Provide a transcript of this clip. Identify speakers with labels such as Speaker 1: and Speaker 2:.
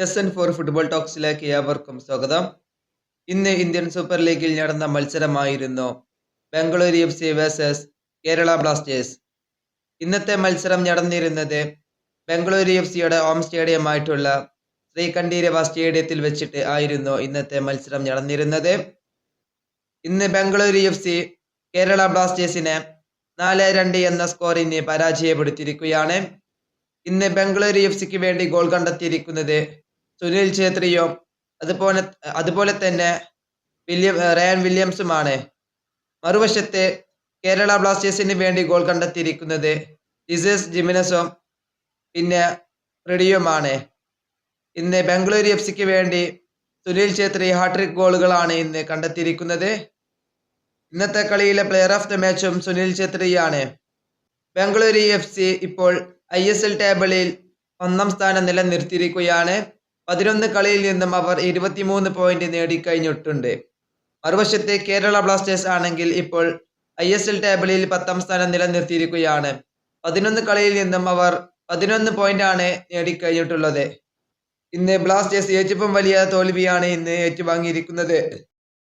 Speaker 1: Chess N four football ടോക്സിലേക്ക് ഏവർക്കും സ്വാഗതം. ഇന്ന് ഇന്ത്യൻ സൂപ്പർ ലീഗിൽ നടന്ന മത്സരമായിരുന്നു Bengaluru F C versus Kerala Blasters. ഇന്നത്തെ മത്സരം നടന്നിരുന്നത് ബംഗളൂരു എഫ് സിയുടെ ഹോം സ്റ്റേഡിയമായിട്ടുള്ള ശ്രീകണ്ഠീരവ സ്റ്റേഡിയത്തിൽ വെച്ചിട്ട് ആയിരുന്നു ഇന്നത്തെ മത്സരം നടന്നിരുന്നത്. ഇന്ന് ബംഗളൂരു എഫ് സി കേരള ബ്ലാസ്റ്റേഴ്സിനെ നാല് രണ്ട് എന്ന സ്കോറിന് പരാജയപ്പെടുത്തിയിരിക്കുകയാണ്. ഇന്ന് ബംഗളൂരു എഫ് സിക്ക് വേണ്ടി ഗോൾ കണ്ടെത്തിയിരിക്കുന്നത് സുനിൽ ഛേത്രിയും അതുപോലെ അതുപോലെ തന്നെ വില്യം റയാൻ വില്യംസുമാണ്. മറുവശത്ത് കേരള ബ്ലാസ്റ്റേഴ്സിന് വേണ്ടി ഗോൾ കണ്ടെത്തിയിരിക്കുന്നത് ജിസസ് ജിമിനസും പിന്നെ റെഡിയുമാണ്. ഇന്ന് ബംഗളൂരു എഫ് സിക്ക് വേണ്ടി സുനിൽ ഛേത്രി ഹാട്രിക് ഗോളുകളാണ് ഇന്ന് കണ്ടെത്തിയിരിക്കുന്നത്. ഇന്നത്തെ കളിയിലെ പ്ലെയർ ഓഫ് ദ മാച്ചും സുനിൽ ഛേത്രിയാണ്. ബംഗളൂരു എഫ് സി ഇപ്പോൾ ഐ എസ് എൽ ടേബിളിൽ ഒന്നാം സ്ഥാനം നിലനിർത്തിയിരിക്കുകയാണ്. പതിനൊന്ന് കളിയിൽ നിന്നും അവർ ഇരുപത്തിമൂന്ന് പോയിന്റ് നേടിക്കഴിഞ്ഞിട്ടുണ്ട് മറുവശത്തെ കേരള ബ്ലാസ്റ്റേഴ്സ് ആണെങ്കിൽ ഇപ്പോൾ ഐ എസ് എൽ ടേബിളിൽ പത്താം സ്ഥാനം നിലനിർത്തിയിരിക്കുകയാണ്. പതിനൊന്ന് കളിയിൽ നിന്നും അവർ പതിനൊന്ന് പോയിന്റ് ആണ് നേടിക്കഴിഞ്ഞിട്ടുള്ളത് ഇന്ന് ബ്ലാസ്റ്റേഴ്സ് ഏറ്റവും വലിയ തോൽവിയാണ് ഇന്ന് ഏറ്റുവാങ്ങിയിരിക്കുന്നത്.